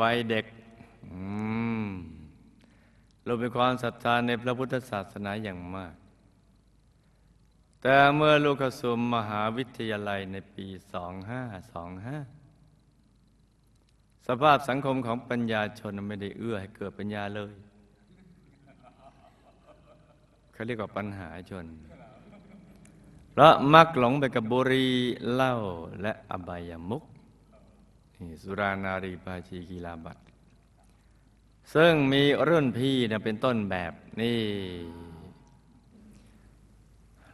วัยเด็กอืมเรามีความศรัทธาในพระพุทธศาสนาอย่างมาก แต่เมื่อลูกเข้าสู่มหาวิทยาลัยในปี 2525 สภาพสังคมของปัญญาชนไม่ได้เอื้อให้เกิดปัญญาเลยเขาเรียกว่าปัญหาชนเพราะมักหลงไปกับบุรีเหล้าและอบายามุข สุรานารีปาชีกีฬาบัตรซึ่งมีรุ่นพี่นะเป็นต้นแบบนี่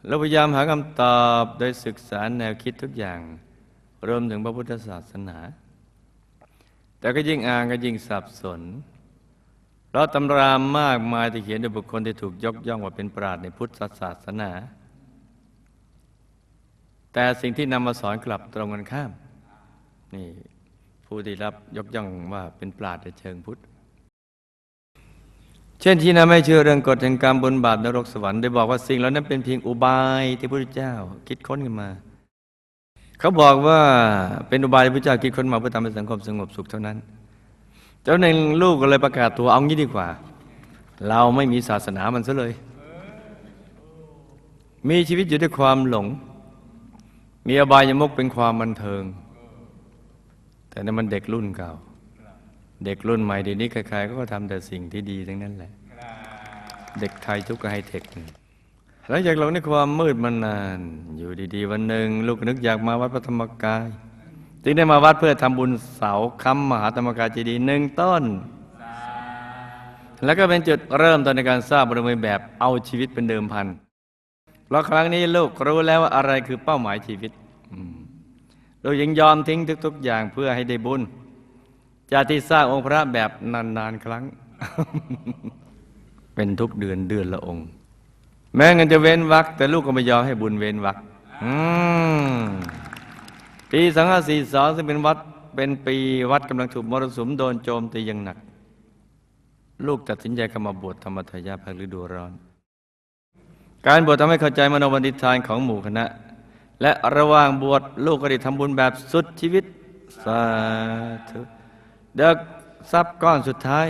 เราพยายามหาคำตอบโดยศึกษาแนวคิดทุกอย่าง รวมถึงพระพุทธศาสนา แต่ก็ยิ่งอ่านก็ยิ่งสับสน เพราะตำรามากมายที่เขียนโดยบุคคลที่ถูกยกย่องว่าเป็นปราชญ์ในพุทธศาสนา แต่สิ่งที่นำมาสอนกลับตรงกันข้าม นี่ ผู้ที่รับยกย่องว่าเป็นปราชญ์ในเชิงพุทธ เช่นที่นะไม่เชื่อเรื่องกฎแห่งกรรมบนบาปนรกสวรรค์ได้บอกว่าสิ่งเหล่านั้นเป็นเพียงอุบายที่พระพุทธเจ้าคิดค้นขึ้นมา เขาบอกว่าเป็นอุบายที่พระเจ้าคิดค้นมาเพื่อทำให้สังคมสงบสุขเท่านั้น เจ้าหนึ่งลูกก็เลยประกาศตัวเอางี้ดีกว่า เราไม่มีศาสนามันซะเลย มีชีวิตอยู่ด้วยความหลง มีอบายมุกเป็นความบันเทิง แต่นั่นมันเด็กรุ่นเก่า เด็กรุ่นใหม่เดี๋ยวนี้ใครๆก็ทำแต่สิ่งที่ดีทั้งนั้นแหละ เด็กไทยทุกไฮเทคหลังจากหลงในความมืดมานาน อยู่ดีๆ วันหนึ่ง ลูกนึกอยากมาวัดพระธรรมกาย จึงได้มาวัดเพื่อทำบุญเสาค้ำมหาธรรมกายเจดีย์หนึ่งต้น แล้วก็เป็นจุดเริ่มต้นในการสร้างบารมีแบบเอาชีวิตเป็นเดิมพันเพราะครั้งนี้ลูกรู้แล้วว่าอะไรคือเป้าหมายชีวิตอืม เรายังยอมทิ้งทุก ๆ อย่างเพื่อให้ได้บุญจากที่สร้างองค์พระแบบนาน ๆ ครั้ง เป็นทุกเดือนเดือนละองค์ แม้เงินจะเว้นวักแต่ลูกก็ไม่ยอมให้บุญเว้นวักปีสองห้าสี่สองซึ่งเป็นวัดเป็นปีวัดกำลังถูกมรสุมโดนโจมตีอย่างหนัก ลูกตัดสินใจเข้ามาบวชธรรมทายาภาคฤดูร้อน การบวชทำให้เข้าใจมโนบันดิทานของหมู่คณะ และระหว่างบวชลูกก็ได้ทำบุญแบบสุดชีวิต สาธุเด็กทรัพย์ก้อนสุดท้าย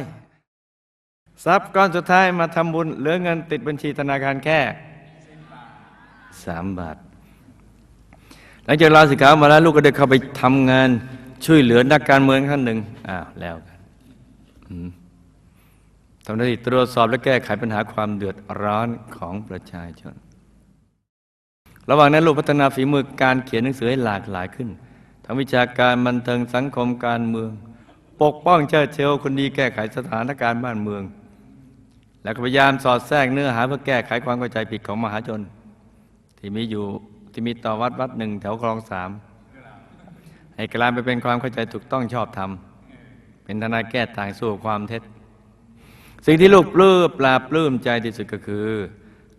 ทรัพย์ก้อนสุดท้ายมาทำบุญเหลือเงินติดบัญชีธนาคารแค่สามบาท หลังจากลาสิกขามาแล้วลูกก็ได้เข้าไปทำงานช่วยเหลือนักการเมืองท่านหนึ่งอ้าวแล้วกันทำหน้าที่ตรวจสอบและแก้ไขปัญหาความเดือดร้อนของประชาชน ระหว่างนั้นลูกพัฒนาฝีมือการเขียนหนังสือให้หลากหลายขึ้น ทั้งวิชาการบันเทิงสังคมการเมือง ปกป้องเชิดเชลคนดีแก้ไขสถานการณ์บ้านเมือง และก็พยายามสอดแทรกเนื้อหาเพื่อแก้ไขความเข้าใจผิดของมหาชน ที่มีอยู่ที่มีต่อวัดวัดหนึ่งแถวคลองสามให้กลายไปเป็นความเข้าใจถูกต้องชอบธรรมเป็นทนายแก้ต่างสู้ความเท็จ สิ่งที่ลูกปลื้มปลาบปลื้มใจที่สุดก็คือ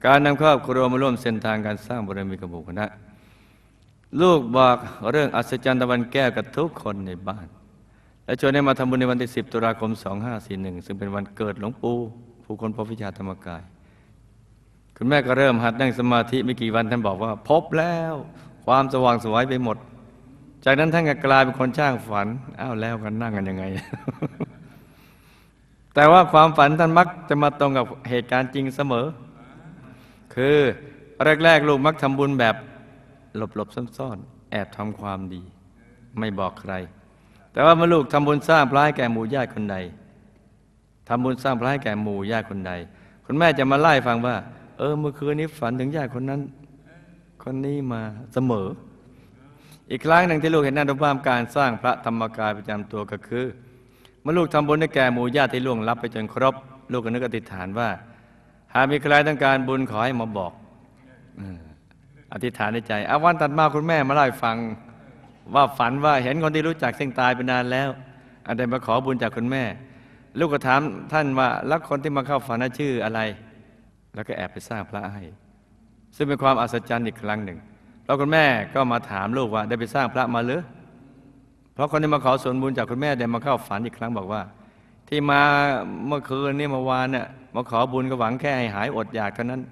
การนำครอบครัวมาร่วมเส้นทางการสร้างบารมีกับบุคคลนะลูกบอกเรื่องอัศจรรย์ตะวันแก้วกับทุกคนในบ้าน และชวนให้มาทำบุญในวันที่ 10 ตุลาคม 2541 ซึ่งเป็นวันเกิดหลวงปู่ผู้คนพบวิชาธรรมกาย คุณแม่ก็เริ่มหัดนั่งสมาธิไม่กี่วันท่านบอกว่า พบแล้วความสว่างสวยไปหมด จากนั้นท่านก็กลายเป็นคนช่างฝันอ้าวแล้วกันนั่งกันยังไง แต่ว่าความฝันท่านมักจะมาตรงกับเหตุการณ์จริงเสมอ คือแรกๆลูกมักทำบุญแบบหลบๆซ่อนๆ แอบทำความดี ไม่บอกใคร แต่ว่าเมื่อลูกทำบุญสร้างพระให้แก่หมู่ญาติคนใดทำบุญสร้างพระให้แก่หมู่ญาติคนใด คุณแม่จะมาไล่ฟังว่า เออเมื่อคืนนี้ฝันถึงญาติคนนั้น คนนี้มาเสมอ อีกครั้งหนึ่งที่ลูกเห็นอนุภาพการสร้างพระธรรมกายประจำตัวก็คือ เมื่อลูกทำบุญให้แก่หมู่ญาติที่ล่วงลับไปจนครบ ลูกก็นึกอธิษฐานว่า หากมีใครต้องการบุญขอให้มาบอกอธิษฐานในใจอาวันตัดมาคุณแม่มาเล่าให้ฟัง ว่าฝันว่าเห็นคนที่รู้จักซึ่งตายไปนานแล้วอันใดมาขอบุญจากคุณแม่ ลูกก็ถามท่านว่าแล้วคนที่มาเข้าฝันน่ะชื่ออะไร แล้วก็แอบไปสร้างพระให้ ซึ่งเป็นความอัศจรรย์อีกครั้งหนึ่งแล้วคุณแม่ก็มาถามลูกว่าได้ไปสร้างพระมาหรือเพราะคนที่มาขอส่วนบุญจากคุณแม่ได้มาเข้าฝันอีกครั้งบอกว่า ที่มาเมื่อคืนนี่เมื่อวานเนี่ย มาขอบุญก็หวังแค่ให้หายอดอยากเท่านั้น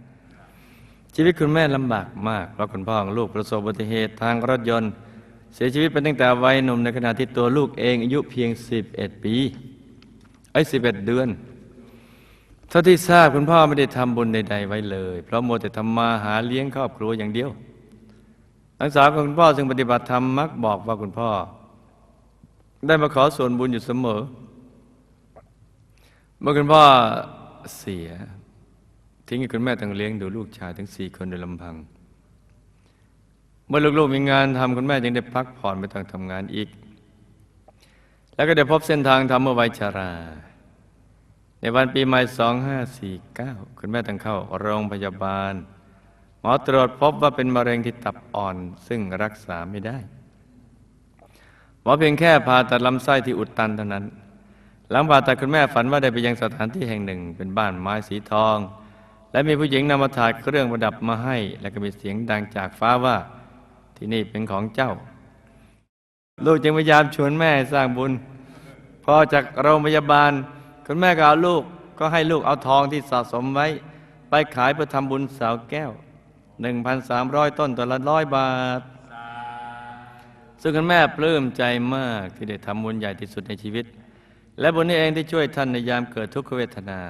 ชีวิตคุณแม่ลำบากมากเพราะคุณพ่อของลูกประสบอุบัติเหตุทางรถยนต์ เสียชีวิตเป็นตั้งแต่วัยหนุ่มในขณะที่ตัวลูกเองอายุเพียง 11 ปีไอ้11 เดือนเท่าที่ทราบคุณพ่อไม่ได้ทำบุญใดๆไว้เลย เพราะโมแต่ทำมาหาเลี้ยงครอบครัวอย่างเดียวหลังสาวของคุณพ่อซึ่งปฏิบัติธรรมมักบอกว่าคุณพ่อ ได้มาขอส่วนบุญอยู่เสมอ เมื่อคุณพ่อ เสีย ทิ้งให้คุณแม่ต้องเลี้ยงดูลูกชายถึงสี่คนโดยลำพัง เมื่อลูกๆมีงานทำคุณแม่จึงได้พักผ่อนไม่ต้องทำงานอีก แล้วก็ได้พบเส้นทางทำเมื่อวัยชารา ในวันปีใหม่ 2549 คุณแม่ต้องเข้าโรงพยาบาล หมอตรวจพบว่าเป็นมะเร็งที่ตับอ่อนซึ่งรักษาไม่ได้หมอเพียงแค่ผ่าตัดลำไส้ที่อุดตันเท่านั้น หลังผ่าตัดคุณแม่ฝันว่าได้ไปยังสถานที่แห่งหนึ่ง เป็นบ้านไม้สีทอง และมีผู้หญิงนำมาถาดเครื่องประดับมาให้ และก็มีเสียงดังจากฟ้าว่าที่นี่เป็นของเจ้า ลูกจึงพยายามชวนแม่สร้างบุญ พอจากโรงพยาบาล คุณแม่ก็เอาลูกก็ให้ลูกเอาทองที่สะสมไว้ ไปขายเพื่อทำบุญสาวแก้ว 1,300 ต้นตัวละร้อยบาท ซึ่งคุณแม่ปลื้มใจมากที่ได้ทำบุญใหญ่ที่สุดในชีวิต และบุญนี้เองที่ช่วยท่านในยามเกิดทุกขเวทนา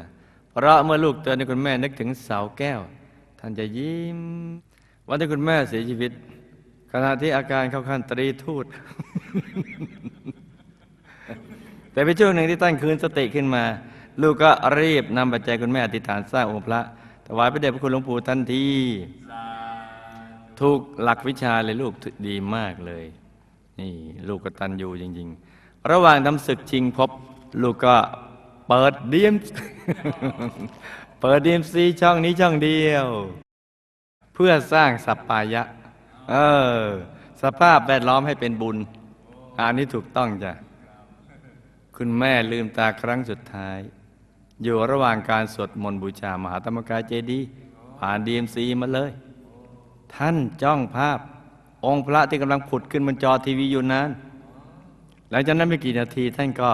เพราะเมื่อลูกเตือนให้คุณแม่นึกถึงเสาแก้ว ท่านจะยิ้ม วันที่คุณแม่เสียชีวิต ขณะที่อาการเข้าขั้นตรีทูต แต่เป็นช่วงหนึ่งที่ท่านคืนสติขึ้นมา ลูกก็รีบนำปัจจัยคุณแม่อธิษฐานสร้างองค์พระถวายพระเดชพระคุณหลวงปู่ทันทีถูกหลักวิชาเลยลูกดีมากเลย นี่ ลูกกตันอยู่จริง ๆ ระหว่างทำศึกชิงพบ ลูกก็เปิดดีมเปิดดีมซีช่องนี้ช่องเดียว เพื่อสร้างสัปปายะ เออ สภาพแวดล้อมให้เป็นบุญ อันนี้ถูกต้องจ้ะ คุณแม่ลืมตาครั้งสุดท้าย อยู่ระหว่างการสวดมนต์บูชามหาธรรมกายเจดีย์ผ่านดีมซีมาเลย ท่านจ้องภาพ องค์พระที่กำลังผุดขึ้นบนจอทีวีอยู่นั้น หลังจากนั้นไม่กี่นาทีท่านก็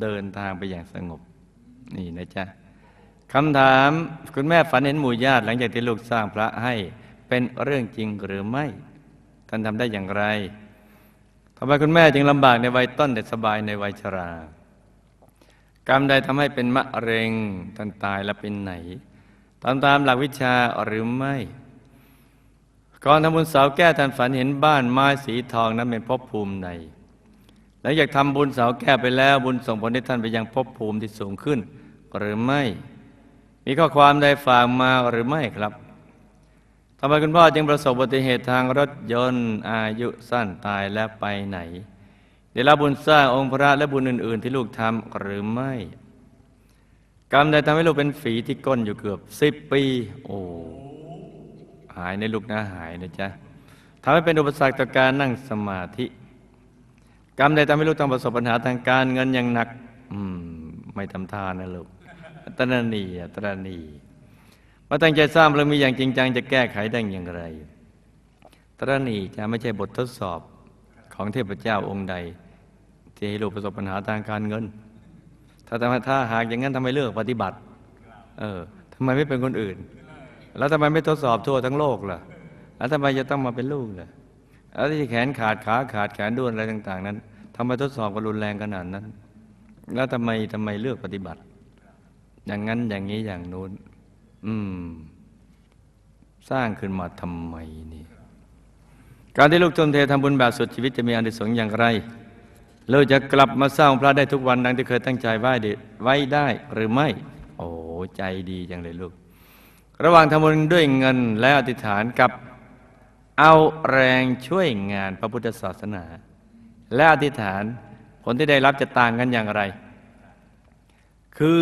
เดินทางไปอย่างสงบ นี่นะจ๊ะคำถามคุณแม่ฝันเห็นหมู่ญาติหลังจากที่ลูกสร้างพระให้เป็นเรื่องจริงหรือไม่ ท่านทำได้อย่างไรทำไมคุณแม่จึงลำบากในวัยต้นแต่สบายในวัยชรา กรรมใดทำให้เป็นมะเร็งท่านตายแล้วเป็นไหนตามตามหลักวิชาหรือไม่ก่อนทำบุญสาวแก้ท่านฝันเห็นบ้านไม้สีทองนั้นเป็นภพภูมิใน หลังจากทำบุญเสาแก้ไปแล้วบุญส่งผลให้ท่านไปยังภพภูมิที่สูงขึ้น หรือไม่ มีข้อความใดฝากมาหรือไม่ครับทำไมคุณพ่อจึงประสบอุบัติเหตุทางรถยนต์อายุสั้นตายและไปไหน ได้รับบุญสร้างองค์พระและบุญอื่น ๆ ที่ลูกทำหรือไม่ กรรมใดทำให้ลูกเป็นฝีที่ก้นอยู่เกือบสิบปี โอ้หายในลูกนะหายนะจ๊ะทำให้เป็นอุปสรรคต่อการนั่งสมาธิ กรรมใดทำให้ลูกต้องประสบปัญหาทางการเงินอย่างหนัก อืม ไม่ทำทานนะลูกตระหนีตระหนีมาตั้งใจสร้างบารมีอย่างจริงจังจะแก้ไขได้อย่างไร ตรณีจะไม่ใช่บททดสอบของเทพเจ้าองค์ใด ที่ให้ลูกประสบปัญหาทางการเงิน ถ้าทำถ้าหากอย่างนั้นทำไมเลือกปฏิบัติ เออทำไมไม่เป็นคนอื่น แล้วทำไมไม่ทดสอบทั่วทั้งโลกล่ะแล้วทำไมจะต้องมาเป็นลูกล่ะ แล้วที่แขนขาดขาขาดแขนด้วนอะไรต่าง ๆ นั้นทำไมทดสอบกันรุนแรงขนาดนั้น แล้วทำไมทำไมเลือกปฏิบัติ อย่างนั้นอย่างนี้อย่างนู้น อืม สร้างขึ้นมาทำไมนี่ การที่ลูกทมเททำบุญแบบสุดชีวิตจะมีอานิสงส์อย่างไรเราจะกลับมาสร้างพระได้ทุกวันดังที่เคยตั้งใจไว้ได้ไว้ได้หรือไม่ โอ้ใจดีจังเลยลูก ระหว่างทำบุญด้วยเงินและอธิษฐานกับ เอาแรงช่วยงานพระพุทธศาสนา และอธิษฐานผลที่ได้รับจะต่างกันอย่างไร คือ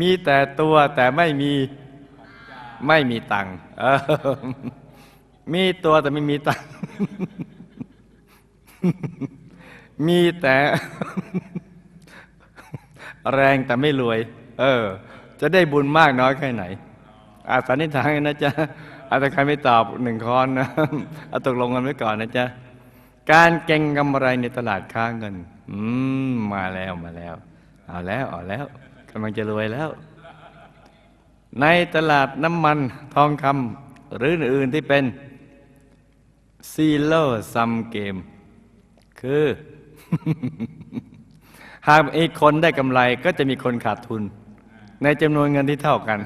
มีแต่ตัวแต่ไม่มีไม่มีตังค์เออมีตัวแต่ไม่มีตังค์มีแต่ แรงแต่ไม่รวย เออ จะได้บุญมากน้อยแค่ไหน อาสันนิษฐานกันนะจ๊ะอาจจะใครไม่ตอบหนึ่งคอนนะเอาตกลงกันไว้ก่อนนะจ๊ะการเก่งกำไรในตลาดค้าเงิน อืมมาแล้วมาแล้ว เอาแล้วเอาแล้วกำลังจะรวยแล้ว ในตลาดน้ำมันทองคำหรืออื่นที่เป็นซีโร่ซัมเกม คือ หากอีกคนได้กำไรก็จะมีคนขาดทุน ในจำนวนเงินที่เท่ากัน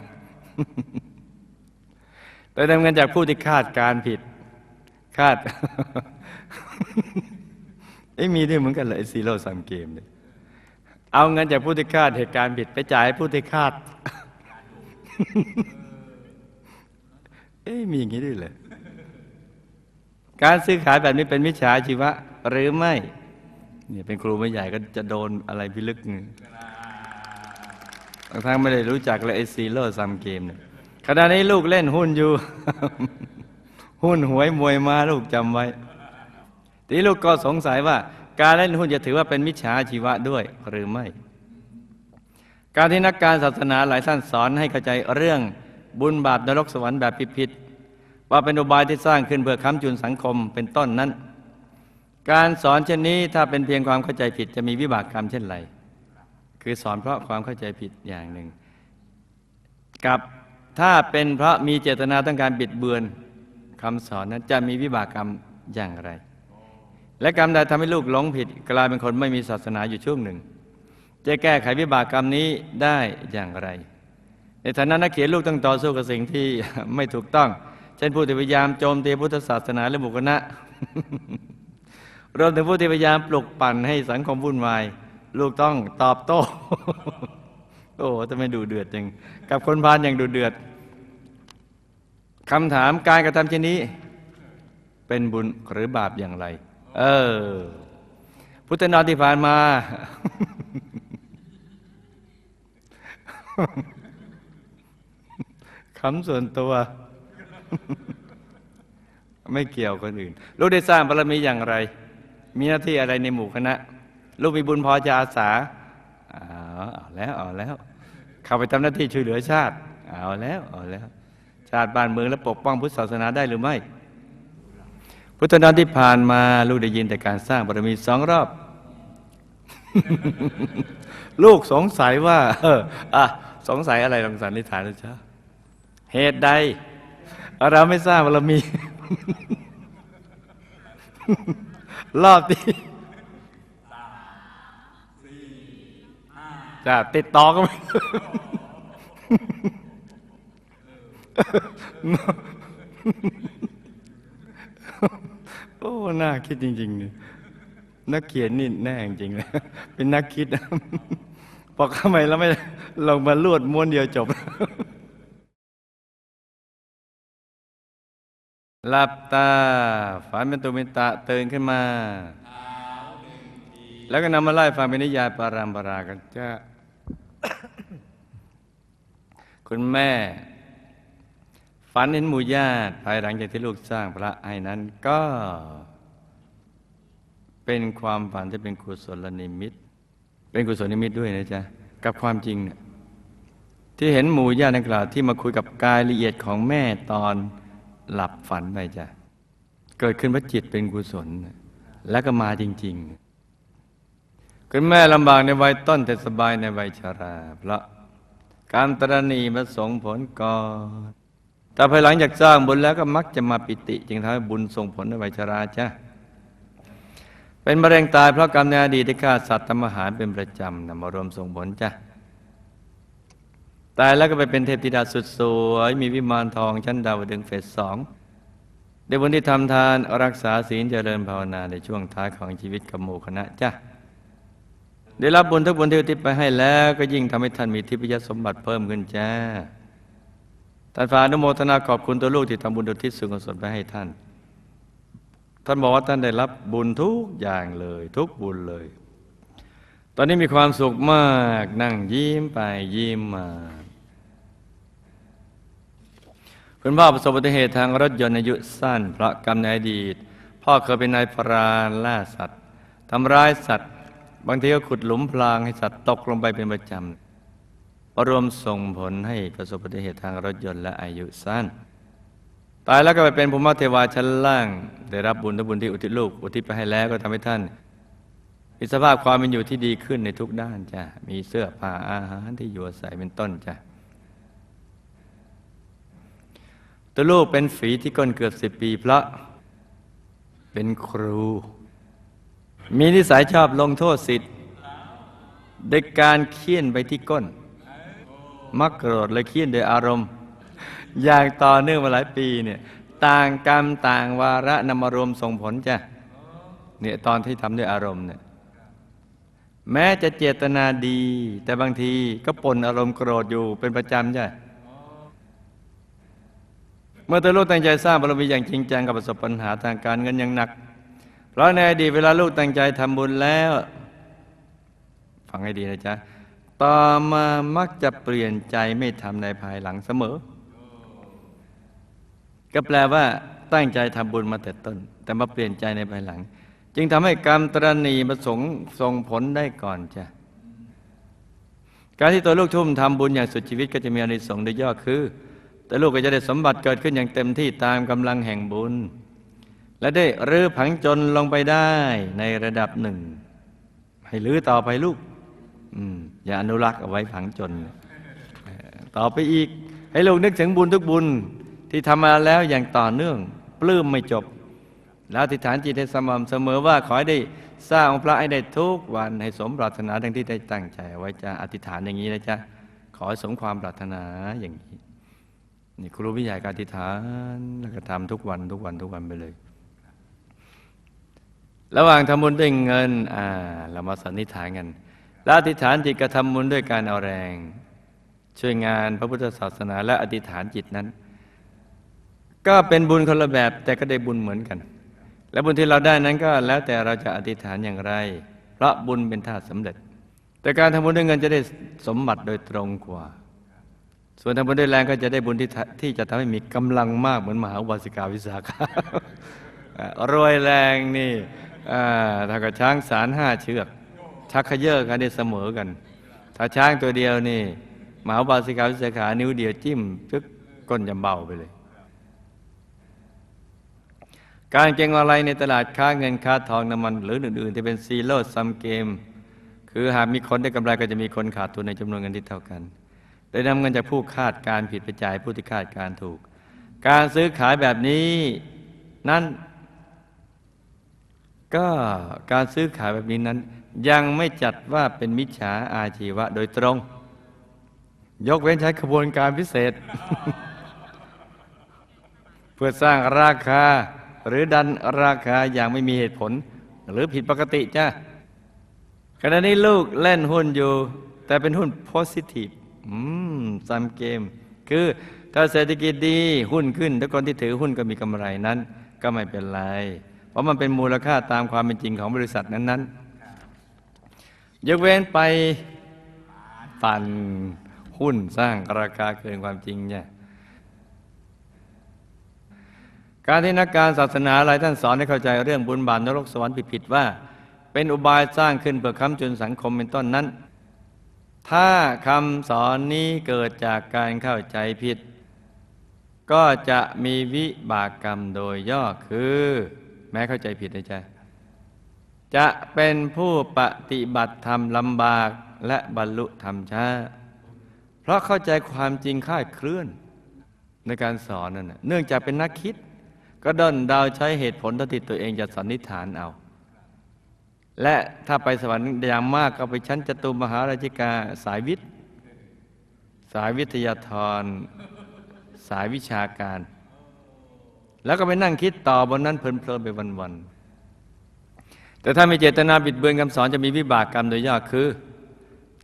แต่นำเงินจากผู้ที่คาดการผิด คาดเอ้มีด้วยเหมือนกันเลยซีโร่ซัมเกมเนี่ยเอาเงินจากผู้ที่คาดเหตุการณ์ผิดไปจ่ายให้ผู้ที่คาด เอ้มีอย่างนี้ด้วยเลยการซื้อขายแบบนี้เป็นมิจฉาชีวะ หรือไม่เนี่ยเป็นครูไม่ใหญ่ก็จะโดนอะไรพิลึกนึงบางครั้งไม่ได้รู้จักเลยไอซีโร่ซัมเกมเนี่ย ขณะนี้ลูกเล่นหุ้นอยู่ หุ้นหวยมวยมาลูกจำไว้ ทีลูกก็สงสัยว่า การเล่นหุ้นจะถือว่าเป็นมิจฉาชีวะด้วยหรือไม่ การที่นักการศาสนาหลายท่านสอนให้เข้าใจเรื่องบุญบาปนรกสวรรค์แบบผิดๆว่าเป็นอุบายที่สร้างขึ้นเพื่อค้ำจุนสังคมเป็นต้นนั้น การสอนเช่นนี้ถ้าเป็นเพียงความเข้าใจผิดจะมีวิบากกรรมเช่นไร คือสอนเพราะความเข้าใจผิดอย่างหนึ่ง กับ ถ้าเป็นเพราะมีเจตนาต้องการบิดเบือนคำสอนนั้นจะมีวิบากกรรมอย่างไร และกรรมใดทำให้ลูกหลงผิดกลายเป็นคนไม่มีศาสนาอยู่ช่วงหนึ่ง จะแก้ไขวิบากกรรมนี้ได้อย่างไร ในฐานะนักเขียนลูกต้องต่อสู้กับสิ่งที่ไม่ถูกต้อง เช่นผู้ที่พยายามโจมตีพุทธศาสนาและบุคคลนะรวมถึงผู้ที่พยายามปลุกปั่นให้สังคมวุ่นวาย ลูกต้องตอบโต้ โอ้ทำไมดูเดือดจังกับคนพาลอย่างดูเดือดคำถามการกระทำเช่นนี้ เป็นบุญหรือบาปอย่างไร เออ พุทธนามที่ผ่านมา คำส่วนตัว ไม่เกี่ยวคนอื่น ลูกได้สร้างบารมีอย่างไร มีหน้าที่อะไรในหมู่คณะ ลูกมีบุญพอจะอาสา เอาเอาแล้วเอาแล้ว เข้าไปทำหน้าที่ช่วยเหลือชาติ เอาแล้วเอาแล้ว ชาติบ้านเมืองและปกป้องพุทธศาสนาได้หรือไม่ พุทธนามที่ผ่านมาลูกได้ยินแต่การสร้างบารมีสองรอบ ลูกสงสัยว่า เอออะสงสัยอะไรลองสันนิษฐานดูจ้าเหตุใด เราไม่สร้างบารมี รอบที่ จะติดต่อก็ไม่โอ้ น่าคิดจริงๆเนี่ยนักเขียนนี่แน่จริงเลยเป็นนักคิดนะบอกทำไมเราไม่ลงมาลวดม้วนเดียวจบ หลับตา ฝันเป็นตุเป็นตะตื่นขึ้นมา แล้วก็นำมาไล่ฟังเป็นนิยายปารามปรากันจ้า คุณแม่ ฝันเห็นหมู่ญาติภายหลังจากที่ลูกสร้างพระให้นั้นก็ เป็นความฝันที่เป็นกุศลนิมิต เป็นกุศลนิมิตด้วยนะจ๊ะ กับความจริงเนี่ยที่เห็นหมู่ญาตินักกล่าวที่มาคุยกับกายละเอียดของแม่ตอนหลับฝันไปจ้ะ เกิดขึ้นเพราะจิตเป็นกุศล แล้วก็มาจริง ๆ คุณแม่ลำบากในวัยต้นแต่สบายในวัยชราเพราะการตรณีมาส่งผลก่อนแต่ภายหลังจากสร้างบุญแล้วก็มักจะมาปิติ จึงทำให้บุญส่งผลในวัยชราจ้ะเป็นมะเร็งตายเพราะกรรมในอดีตที่ฆ่าสัตว์ทำอาหารเป็นประจำนำมารวมส่งผลจ้ะตายแล้วก็ไปเป็นเทพธิดาสุดสวยมีวิมานทองชั้นดาวดึงเฟสสองในวันที่ทำทานรักษาศีลเจริญภาวนาในช่วงท้ายของชีวิตกับหมู่คณะจ้ะ ได้รับบุญทุกบุญที่อุทิศไปให้แล้ว ก็ยิ่งทำให้ท่านมีทิพยสมบัติเพิ่มขึ้นจ้าท่านฝากอนุโมทนาขอบคุณตัวลูกที่ทำบุญอุทิศส่วนกุศลไปให้ท่าน ท่านบอกว่าท่านได้รับบุญทุกอย่างเลย ทุกบุญเลย ตอนนี้มีความสุขมากนั่งยิ้มไปยิ้มมาคุณพ่อประสบอุบัติเหตุทางรถยนต์อายุสั้น เพราะกรรมในอดีต พ่อเคยเป็นนายพรานล่าสัตว์ทำร้ายสัตว์ บางทีก็ขุดหลุมพรางให้สัตว์ตกลงไปเป็นประจำรวมส่งผลให้ประสบอุบัติเหตุทางรถยนต์และอายุสั้น ตายแล้วก็ไปเป็นภูมิเทวาชั้นล่าง ได้รับบุญทุบุญที่อุทิศลูก อุทิศไปให้แล้วก็ทำให้ท่านมีสภาพความเป็นอยู่ที่ดีขึ้นในทุกด้านจ้ะมีเสื้อผ้าอาหารที่อยู่อาศัยเป็นต้นจ้ะตัวลูกเป็นฝีที่ก้นเกือบสิบปี เพราะเป็นครู มีนิสัยชอบลงโทษสิทธิ์โดยการเคี่ยนไปที่ก้น มักโกรธเลยเคี่ยนโดยอารมณ์ อย่างต่อเนื่องมาหลายปีเนี่ยต่างกรรมต่างวาระนำมารวมส่งผลจ้ะเนี่ยตอนที่ทำด้วยอารมณ์เนี่ยแม้จะเจตนาดี แต่บางทีก็ปนอารมณ์โกรธอยู่เป็นประจำจ้ะเมื่อตัวลูกตั้งใจสร้างบารมีอย่างจริงจังกับประสบปัญหาทางการเงินอย่างหนัก เพราะในอดีตเวลาลูกตั้งใจทำบุญแล้ว ฟังให้ดีนะจ๊ะ ต่อมามักจะเปลี่ยนใจไม่ทำในภายหลังเสมอ ก็แปลว่าตั้งใจทำบุญมาแต่ต้น แต่มาเปลี่ยนใจในภายหลัง จึงทำให้กรรมตรณีมาส่งส่งผลได้ก่อนจ้ะการที่ตัวลูกทุ่มทำบุญอย่างสุดชีวิตก็จะมีอานิสงส์โดยย่อคือ แต่ลูกก็จะได้สมบัติเกิดขึ้นอย่างเต็มที่ตามกำลังแห่งบุญ และได้รื้อผังจนลงไปได้ในระดับหนึ่ง ให้รื้อต่อไปลูกอืมอย่าอนุรักษ์เอาไว้ผังจน ต่อไปอีก ให้ลูกนึกถึงบุญทุกบุญที่ทำมาแล้วอย่างต่อเนื่อง ปลื้มไม่จบ แล้วอธิษฐานจิตให้สม่ำเสมอว่าขอให้ได้สร้างองค์พระให้ได้ทุกวันให้สมปรารถนาดังที่ได้ตั้งใจไว้จะอธิษฐานอย่างนี้นะจ๊ะขอให้สมความปรารถนาอย่างนี้นี่ครูวิทยาการอธิษฐานแล้วก็ทำทุกวันทุกวันทุกวันไปเลย ระหว่างทำบุญด้วยเงิน อ่า เรามาสันนิษฐานกันแล้วอธิษฐานจิตกระทำบุญด้วยการเอาแรง ช่วยงานพระพุทธศาสนา และอธิษฐานจิตนั้น ก็เป็นบุญคนละแบบแต่ก็ได้บุญเหมือนกัน และบุญที่เราได้นั้นก็แล้วแต่เราจะอธิษฐานอย่างไร เพราะบุญเป็นธาตุสำเร็จ แต่การทำบุญด้วยเงินจะได้สมบัติโดยตรงกว่า ส่วนทำบุญด้วยแรงก็จะได้บุญที่ที่จะทำให้มีกำลังมากเหมือนมหาอุบาสิกาวิสาขารวยแรงนี่ ถ้ากับช้างสารห้าเชือก ชักขย่อกันได้เสมอกัน ถ้าช้างตัวเดียวนี่หมาบาสิกาวิสขานิ้วเดียวจิ้มพึกก้นจะเบาไปเลย การเก็งอะไรในตลาดค้าเงินค้าทองน้ำมัน หรืออื่นๆที่เป็นซีโร่ซัมเกม คือหากมีคนได้กำไรก็จะมีคนขาดทุนในจำนวนเงินที่เท่ากันได้นำเงินจากผู้คาดการผิดไปจ่ายผู้ที่คาดการถูก การซื้อขายแบบนี้นั้น ก็การซื้อขายแบบนี้นั้น ยังไม่จัดว่าเป็นมิจฉาอาชีวะโดยตรง ยกเว้นใช้ขบวนการพิเศษ เพื่อสร้างราคาหรือดันราคาอย่างไม่มีเหตุผล หรือผิดปกติจ้าขณะนี้ลูกเล่นหุ้นอยู่ แต่เป็นหุ้นโพสิทีฟอืมซัมเกม คือถ้าเศรษฐกิจดีหุ้นขึ้นถ้าคนที่ถือหุ้นก็มีกำไรนั้น ก็ไม่เป็นไร เพราะมันเป็นมูลค่าตามความเป็นจริงของบริษัทนั้นๆยกเว้นไปปั่นหุ้นสร้างราคาเกินความจริงเนี่ยการที่นักการศาสนาหลายท่านสอนให้เข้าใจเรื่องบุญบาปนรกสวรรค์ผิดๆว่า เป็นอุบายสร้างขึ้นเพื่อค้ำจุนสังคมเป็นต้นนั้น ถ้าคำสอนนี้เกิดจากการเข้าใจผิด ก็จะมีวิบากกรรมโดยย่อคือ แม้เข้าใจผิดนะจ๊ะจะเป็นผู้ปฏิบัติธรรมลำบากและบรรลุธรรมช้า เพราะเข้าใจความจริงคลาดเคลื่อนในการสอนนั่นเนื่องจากเป็นนักคิด ก็ด้นดาวใช้เหตุผลท่าที่ตัวเองจะสันนิษฐานเอา และถ้าไปสวรรค์อย่างมากก็ไปชั้นจตุมหาราชิกาสายวิทย์ สายวิทยาธร สายวิชาการ แล้วก็ไปนั่งคิดต่อบนนั้นเพลินๆไปวันๆแต่ถ้าไม่เจตนาบิดเบือนคำสอนจะมีวิบากกรรมโดยยากคือ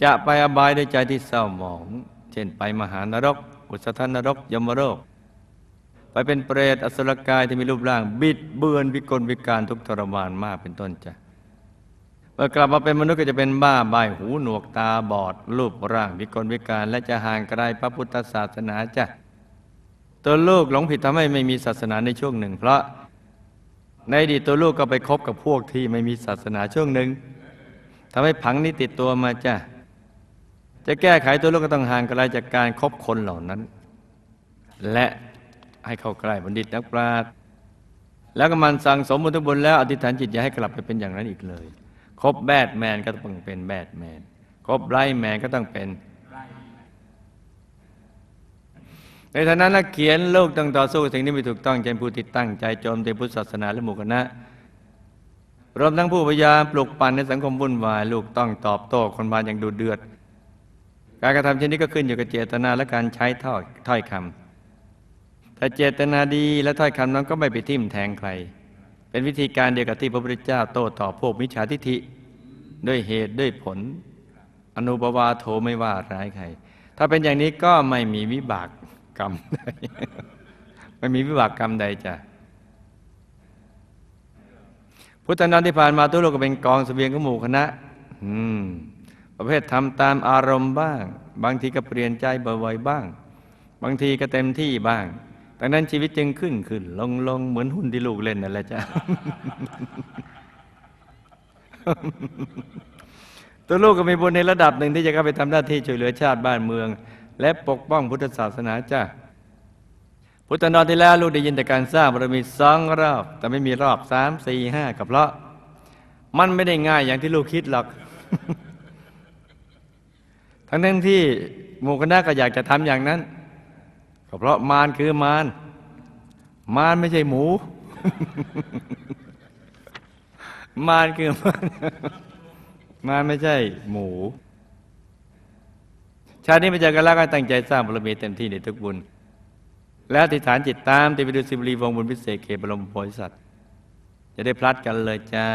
จะไปอบายด้วยใจที่เศร้าหมอง เช่นไปมหานรก อุสธนรกยมโรคไปเป็นเปรตอสุรกายที่มีรูปร่าง บิดเบือนวิกลวิการทุกทรมานมากเป็นต้นจ้ะเมื่อกลับมาเป็นมนุษย์ก็จะเป็นบ้าใบาหูหนวกตาบอด รูปร่างวิกลวิการ และจะห่างไกลพระพุทธศาสนาจ้ะ ตัวลูกหลงผิดทำให้ไม่มีศาสนาในช่วงหนึ่ง เพราะในอดีตตัวลูกก็ไปคบกับพวกที่ไม่มีศาสนาช่วงหนึ่งทำให้ผังนี้ติดตัวมาจ้ะจะแก้ไขตัวลูกก็ต้องห่างไกลจากการคบคนเหล่านั้น และให้เข้าใกล้บัณฑิตนักปราชญ์แล้วก็มันสั่งสมบุญทุบุญแล้วอธิษฐานจิตอย่าให้กลับไปเป็นอย่างนั้นอีกเลย คบแบดแมนก็ต้องเป็นแบดแมน คบไลท์แมนก็ต้องเป็น ในฐานะนักเขียนโลกต้องต่อสู้สิ่งที่ไม่ถูกต้องเช่นผู้ที่ตั้งใจโจมตีพุทธศาสนาและหมู่คณะรวมทั้งผู้พยายามปลุกปั่นในสังคมวุ่นวายลูกต้องตอบโต้คนบานอย่างดุเดือด การกระทำเช่นนี้ก็ขึ้นอยู่กับเจตนาและการใช้ถ้อยถ้อยคำถ้าเจตนาดีและถ้อยคำนั้นก็ไม่ไปทิ่มแทงใคร เป็นวิธีการเดียวกับที่พระพุทธเจ้าโต้ตอบพวกมิจฉาทิฐิด้วยเหตุด้วยผล อนุปวาโทไม่ว่าร้ายใคร ถ้าเป็นอย่างนี้ก็ไม่มีวิบาก กรรมใดไม่มีวิบากกรรมใดจ้ะพุทธนันที่ผ่านมาทุลกก็เป็นกองเสบียงของหมู่คณะ อืม ประเภททำตามอารมณ์บ้าง บางทีก็เปลี่ยนใจบ่อยๆบ้าง บางทีก็เต็มที่บ้างดังนั้นชีวิตจึงขึ้นขึ้นลงลงเหมือนหุ้นที่ลูกเล่นนั่นแหละจ้ะตัวลูกก็มีบุญในระดับหนึ่งที่จะเข้าไปทำหน้าที่ช่วยเหลือชาติบ้านเมือง และปกป้องพุทธศาสนาจ้าพุทธนอนที่แล้วลูกได้ยินแต่การสร้างบารมีสองรอบ แต่ไม่มีรอบสามสี่ห้ากับเพราะ มันไม่ได้ง่ายอย่างที่ลูกคิดหรอก ทั้งทั้งที่หมู่คณะก็อยากจะทำอย่างนั้น ก็เพราะมารคือมารมารไม่ใช่หมู มารคือมารมารไม่ใช่หมู ชาตินี้มาเจอกันแล้วก็ตั้งใจสร้างบารมีเต็มที่ในทุกบุญ แล้วอธิฐานจิตตามติไปดูสิบรีวงบุญพิเศษเขตบรมโพธิสัตว์จะได้พลัดกันเลยจ้า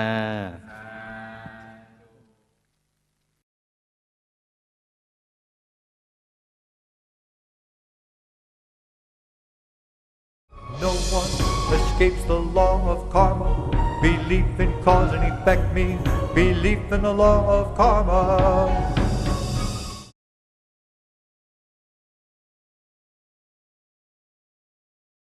No one escapes the law of karma. Belief in cause and effect means belief in the law of karma.